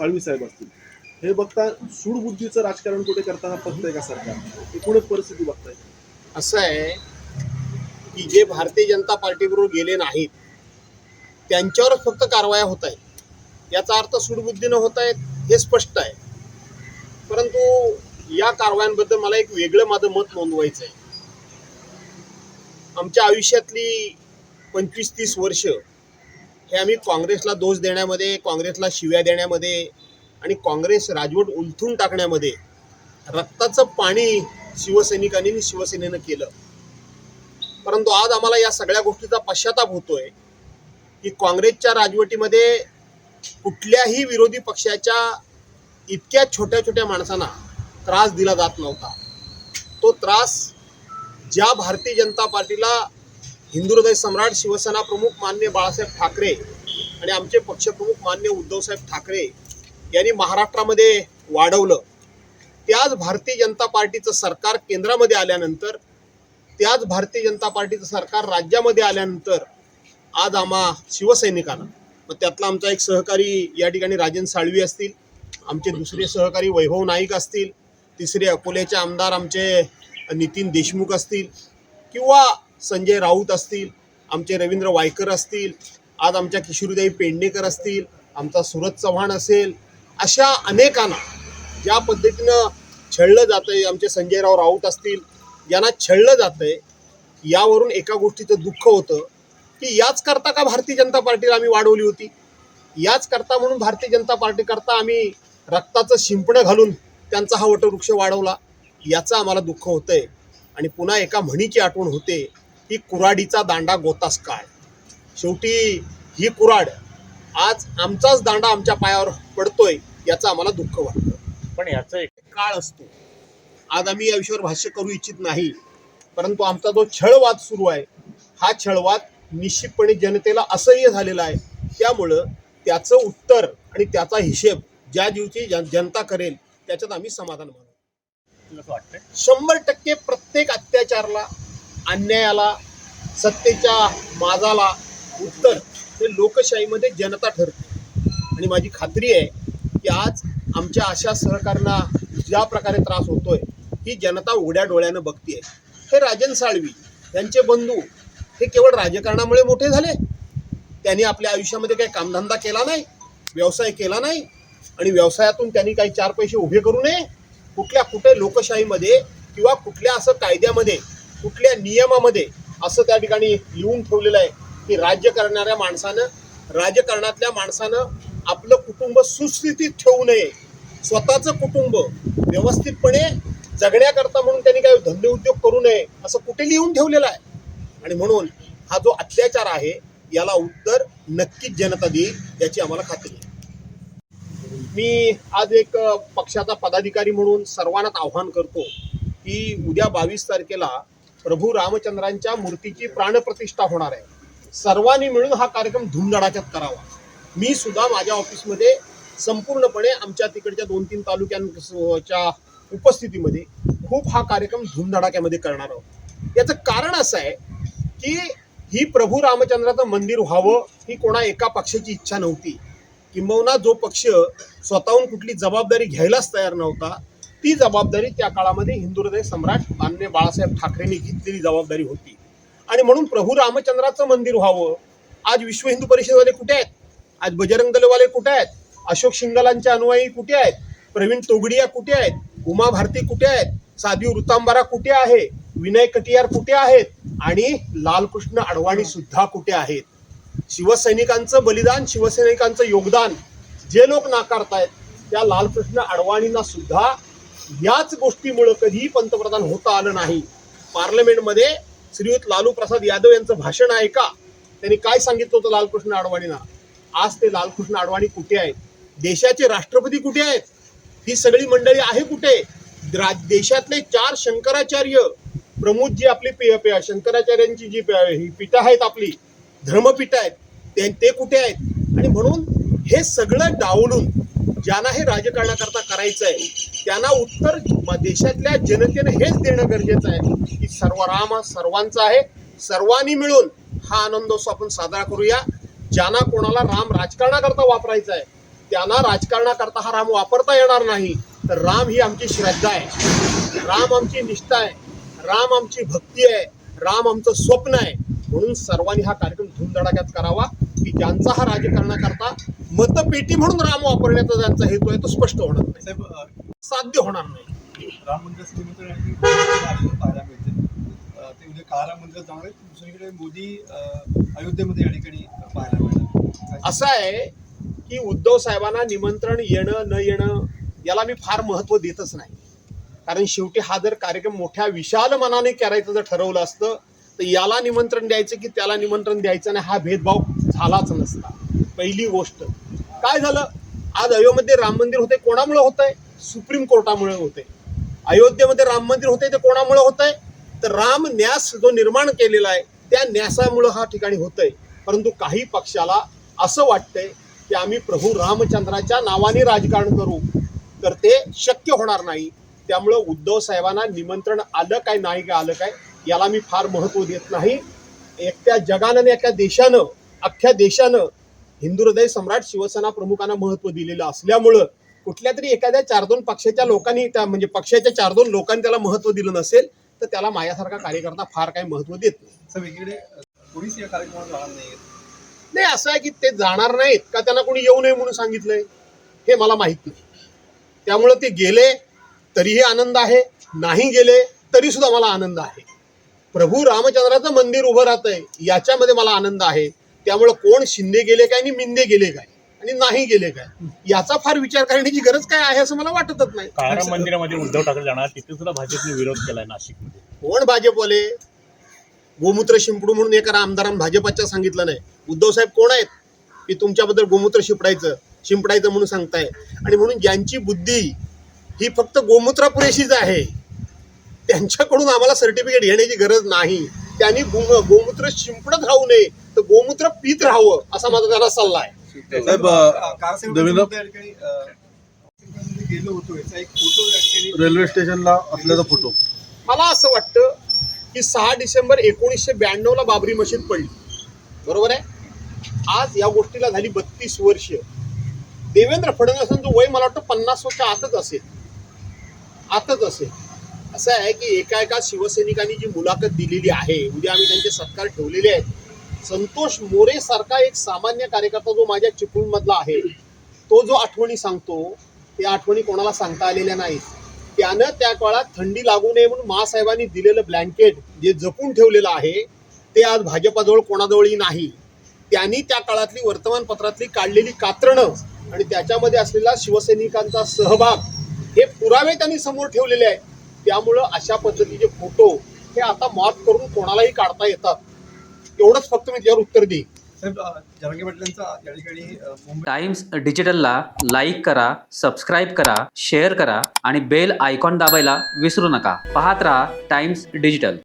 साळवी साहेब असतील. हे बघता सूडबुद्धीचं राजकारण कुठे करताना बघतंय का सरकार? एकूणच परिस्थिती बघताय. असं आहे की जे भारतीय जनता पार्टीबरोबर गेले नाहीत त्यांच्यावरच फक्त कारवाया होत आहेत. याचा अर्थ सुडबुद्धीनं होत आहेत हे स्पष्ट आहे. परंतु या कारवायांबद्दल मला एक वेगळं माझं मत नोंदवायचं आहे आमच्या आयुष्यातली पंचवीस तीस वर्ष हे आम्ही काँग्रेसला दोष देण्यामध्ये काँग्रेसला शिव्या देण्यामध्ये आणि काँग्रेस राजवट उलथून टाकण्यामध्ये रक्ताचं पाणी शिवसैनिकांनी आणि शिवसेनेनं केलं. परंतु आज आम्हाला या सगळ्या गोष्टीचा पश्चाताप होतोय की काँग्रेसच्या राजवटीमध्ये कुठल्याही विरोधी पक्षाच्या इतक्या छोट्या छोट्या माणसांना त्रास दिला जात नव्हता. तो त्रास ज्या भारतीय जनता पार्टीला हिंदू हृदय सम्राट शिवसेना प्रमुख मान्य बाळासाहेब ठाकरे आणि आमचे पक्षप्रमुख मान्य उद्धवसाहेब ठाकरे यांनी महाराष्ट्रामध्ये वाढवलं. त्याच भारतीय जनता पार्टीचं सरकार केंद्रामध्ये आल्यानंतर त्याच भारतीय जनता पार्टीचं सरकार राज्यामध्ये आल्यानंतर आज आम्हा शिवसैनिकांना मग त्यातला आमचा एक सहकारी या ठिकाणी राजन साळवी असतील आमचे दुसरे सहकारी वैभव नाईक असतील तिसरे अकोल्याचे आमदार आमचे नितीन देशमुख असतील किंवा संजय राऊत असतील आमचे रवींद्र वायकर असतील आज आमच्या किशोरीदाई पेडणेकर असतील आमचा सुरत चव्हाण असेल अशा अनेकांना ज्या पद्धतीनं छळलं जातं आहे आमचे संजयराव राऊत असतील यांना छळलं जातं आहे यावरून एका गोष्टीचं दुःख होतं की याच करता का भारतीय जनता पार्टीला आम्ही वाढवली होती? याच करता म्हणून भारतीय जनता पार्टी करता आम्ही रक्ताचं शिंपणं घालून त्यांचा हा वटवृक्ष वाढवला याचं आम्हाला दुःख होतं आहे आणि पुन्हा एका म्हणीची आठवण होते की कुराडीचा दांडा गोतास काय? शेवटी ही कुराड आज आमचाच दांडा आमच्या पायावर पडतोय याचं आम्हाला दुःख वाटतं. पण याचं एक काळ असतो. आज आम्ही या विषयावर भाष्य करू इच्छित नाही परंतु आमचा जो छळवाद सुरू आहे हा छळवाद निश्चितपणे जनतेला असह्य झालेला आहे. त्यामुळं त्याचं उत्तर आणि त्याचा हिशेब ज्या दिवशी जन जनता करेल त्याच्यात आम्ही समाधान मानू. शंभर टक्के प्रत्येक अत्याचाराला अन्यायाला सत्तेच्या माजाला उत्तर हे लोकशाहीमध्ये जनता ठरते. आणि माझी खात्री आहे की आज आमच्या अशा सहकारांना ज्या प्रकारे त्रास होतोय ही जनता उघड्या डोळ्यानं बघतीये. हे राजन साळवी यांचे बंधू हे केवळ राजकारणामुळे मोठे झाले. त्यांनी आपल्या आयुष्यामध्ये काही कामधंदा केला नाही व्यवसाय केला नाही आणि व्यवसायातून त्यांनी काही चार पैसे उभे करू नये. कुठल्या कुठे लोकशाहीमध्ये किंवा कुठल्या असं कायद्यामध्ये कुठल्या नियमामध्ये असं त्या ठिकाणी लिहून ठेवलेलं आहे की राज्य करणाऱ्या माणसानं राजकारणातल्या माणसानं आपलं कुटुंब सुस्थितीत ठेवू नये. स्वतःचं कुटुंब व्यवस्थितपणे जगण्याकरता म्हणून त्यांनी काही धंदे उद्योग करू नये असं कुठे लिहून ठेवलेलं आहे? आणि म्हणून हा जो अत्याचार आहे याला उत्तर नक्कीच जनता देईल याची आम्हाला खात्री आहे. मी आज एक पक्षाचा पदाधिकारी म्हणून सर्वांनाच आव्हान करतो की उद्या बावीस तारखेला प्रभू रामचंद्रांच्या मूर्तीची प्राणप्रतिष्ठा होणार आहे. सर्वांनी मिळून हा कार्यक्रम धुमधडाक्यात करावा. मी सुद्धा माझ्या ऑफिसमध्ये संपूर्णपणे आमच्या तिकडच्या दोन तीन तालुक्यांच्या उपस्थितीमध्ये खूप हा कार्यक्रम धुमधडाक्यामध्ये करणार आहोत. याचं कारण असं आहे की ही प्रभू रामचंद्राचं मंदिर व्हावं ही कोणा एका पक्षाची इच्छा नव्हती. किंबहुना जो पक्ष स्वतःहून कुठली जबाबदारी घ्यायलाच तयार नव्हता ती जबाबदारी त्या काळामध्ये हिंदू हृदय सम्राट मान्य बाळासाहेब ठाकरेंनी घेतलेली जबाबदारी होती. आणि म्हणून प्रभू रामचंद्राचं मंदिर व्हावं. आज विश्व हिंदू परिषदवाले कुठे आहेत? आज बजरंग दलवाले कुठे आहेत? अशोक शिंगलांच्या अनुयायी कुठे आहेत? प्रवीण तोगडिया कुठे आहेत? उमा भारती कुठे आहेत? साधी वृतांबरा कुठे आहे? विनय कटियार कुठे आहेत? आणि लालकृष्ण अडवाणी सुद्धा कुठे आहेत? शिवसैनिकांचं बलिदान शिवसैनिकांचं योगदान जे लोक नाकारतायत त्या लालकृष्ण अडवाणींना सुद्धा याच गोष्टीमुळं कधीही पंतप्रधान होता आलं नाही. पार्लमेंटमध्ये श्रीयुत लालू प्रसाद यादव यांचं भाषण आहे का? त्यांनी काय सांगितलं होतं लालकृष्ण अडवाणींना आज ते लालकृष्ण अडवाणी कुठे आहेत? देशाचे राष्ट्रपती कुठे आहेत? ही सगळी मंडळी आहे कुठे? रा- देशातले चार शंकराचार्य. प्रमुख जी आपली पि- पि- शंकराचार्यांची जी ही पीठ आहेत आपली धर्मपीठ आहेत ते ते कुठे आहेत? आणि म्हणून हे सगळं डावलून ज्यांना हे राजकारणाकरता करायचं आहे त्यांना उत्तर देशातल्या जनतेनं हेच देणं गरजेचं आहे की सर्व राम हा सर्वांचा आहे सर्वांनी मिळून हा आनंदोत्सव आपण साजरा करूया. ज्यांना कोणाला राम राजकारणाकरता वापरायचा आहे त्यांना राजकारणाकरता हा राम वापरता येणार नाही तर राम ही आमची श्रद्धा आहे. राम आमची निष्ठा आहे राम आमची भक्ती आहे राम आमचं स्वप्न आहे. म्हणून सर्वांनी हा कार्यक्रम धूमधडाक्यात करावा की ज्यांचा हा राजकारणाकरता मतपेटी म्हणून राम वापरण्याचा ज्यांचा हेतू आहे तो स्पष्ट होणार नाही. साध्य होणार नाही. राम ते उद्या कारा मंदिरात जाणार आहेत. दुसरीकडे मोदी अयोध्येमध्ये या ठिकाणी पाहायला मिळणार असं आहे की उद्धव साहेबांना निमंत्रण येणं न येणं याला मी फार महत्त्व देतच नाही. कारण शेवटी हा जर कार्यक्रम मोठ्या विशाल मनाने करायचं जर ठरवलं असतं तर याला निमंत्रण द्यायचं की त्याला निमंत्रण द्यायचं नाही हा भेदभाव झालाच नसता. पहिली गोष्ट. काय झालं? आज अयोध्येमध्ये राम मंदिर होते कोणामुळे होत आहे सुप्रीम कोर्टामुळे होते. अयोध्येमध्ये राम मंदिर होते ते कोणामुळे होत आहे तर राम न्यास जो निर्माण केलेला आहे त्या न्यासामुळं हा ठिकाणी होतंय. परंतु काही पक्षाला असं वाटतंय की आम्ही प्रभू रामचंद्राच्या नावाने राजकारण करू तर ते शक्य होणार नाही. त्यामुळं उद्धव साहेबांना निमंत्रण आलं काय नाही का आलं काय याला मी फार महत्त्व देत नाही. एकट्या जगानं आणि एका देशानं अख्ख्या देशानं हिंदू हृदय सम्राट शिवसेना प्रमुखांना महत्त्व दिलेलं असल्यामुळं कुठल्या तरी एखाद्या चार दोन पक्षाच्या लोकांनी त्या म्हणजे पक्षाच्या चार दोन लोकांनी त्याला महत्त्व दिलं नसेल तर त्याला माझ्यासारखा कार्यकर्ता फार काही महत्त्व देत नाही. कोणीच या कार्यक्रमात नाही नाही असं आहे की ते जाणार नाहीत का त्यांना कोणी येऊ नये म्हणून सांगितलंय? हे मला माहीत नाही. त्यामुळं ते गेले तरीही आनंद आहे. नाही गेले तरी सुद्धा मला आनंद आहे. प्रभू रामचंद्राचं मंदिर उभं राहतंय याच्यामध्ये मला आनंद आहे. त्यामुळं कोण शिंदे गेले काय आणि मिंदे गेले काय आणि नाही गेले काय? याचा फार विचार करण्याची गरज काय आहे असं मला वाटतच नाही. मंदिरामध्ये उद्धव ठाकरे जाणार तिथे सुद्धा भाजपने विरोध केलाय नाशिकमध्ये. कोण भाजपवाले? गोमूत्र शिंपडू म्हणून एका आमदारांनी भाजपाच्या सांगितलं नाही. उद्धव साहेब कोण आहेत? की तुमच्याबद्दल गोमूत्र शिपडायचं शिंपडायचं म्हणून सांगताय. आणि म्हणून ज्यांची बुद्धी ही फक्त गोमूत्रा पुरेशीच आहे त्यांच्याकडून आम्हाला सर्टिफिकेट घेण्याची गरज नाही. त्यांनी गोम- गोमूत्र शिंपडत राहू नये. गोमूत्र पित राहावं असा माझा त्याला सल्ला आहे. देवेंद्र- रेल्वे स्टेशनला असलेला फोटो मला असं वाटतं की सहा डिसेंबर एकोणीसशे ब्याण्णवला बाबरी मशीद पडली. बरोबर आहे? आज या गोष्टीला झाली बत्तीस वर्ष. देवेंद्र फडणवीसांचं वय मला वाटतं पन्नास वर्ष आतच असेल. आतच असेल. असं आहे की एका एका शिवसैनिकांनी जी मुलाखत दिलेली आहे उद्या आम्ही त्यांचे सत्कार ठेवलेले आहेत संतोष मोरे सारखा एक सामान्य कार्यकर्ता जो माझ्या चिपळूणमधला आहे तो जो आठवणी सांगतो त्या आठवणी कोणाला सांगता आलेल्या नाहीत. त्यानं त्या काळात थंडी लागू नये म्हणून मासाहेबांनी दिलेलं ब्लँकेट जे जपून ठेवलेलं आहे ते आज भाजपाजवळ कोणाजवळही नाही. त्यांनी त्या काळातली वर्तमानपत्रातली काढलेली कात्रणं आणि त्याच्यामध्ये असलेला शिवसैनिकांचा सहभाग हे पुरावे त्यांनी समोर ठेवलेले आहेत. त्यामुळं अशा पद्धतीचे फोटो हे आता मॉप करून कोणालाही काढता येतात. एवढंच फक्त मी त्यावर उत्तर देईन. टाइम्स डिजिटलला लाईक करा सबस्क्राईब करा शेअर करा आणि बेल आयकॉन दाबायला विसरू नका. पाहत राहा टाइम्स डिजिटल.